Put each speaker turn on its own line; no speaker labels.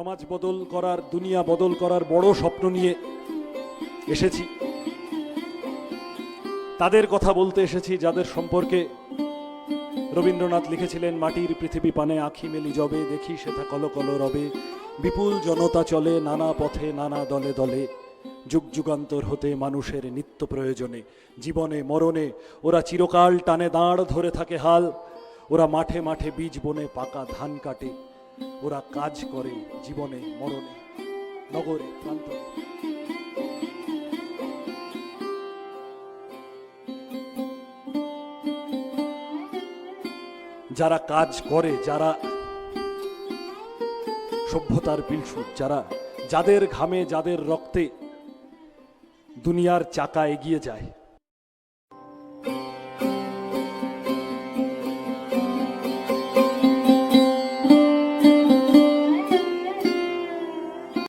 সমাজ বদল করার, দুনিয়া বদল করার বড় স্বপ্ন নিয়ে এসেছি। তাদের কথা বলতে এসেছি যাদের সম্পর্কে রবীন্দ্রনাথ লিখেছিলেন, মাটির পৃথিবী পানে আখি মেলি জবে, দেখি সেথা কল কল রবে, বিপুল জনতা চলে নানা পথে, নানা দলে দলে, যুগ যুগান্তর হতে মানুষের নিত্য প্রয়োজনে, জীবনে মরণে, ওরা চিরকাল টানে দাঁড় ধরে থাকে হাল, ওরা মাঠে মাঠে বীজ বনে পাকা ধান কাটে। ওরা কাজ করে জীবনে, মরণে, নগরে, প্রান্তরে। যারা কাজ করে, যারা সভ্যতার পিলসুট, যারা যাদের ঘামে, যাদের রক্তে দুনিয়ার চাকা এগিয়ে যায়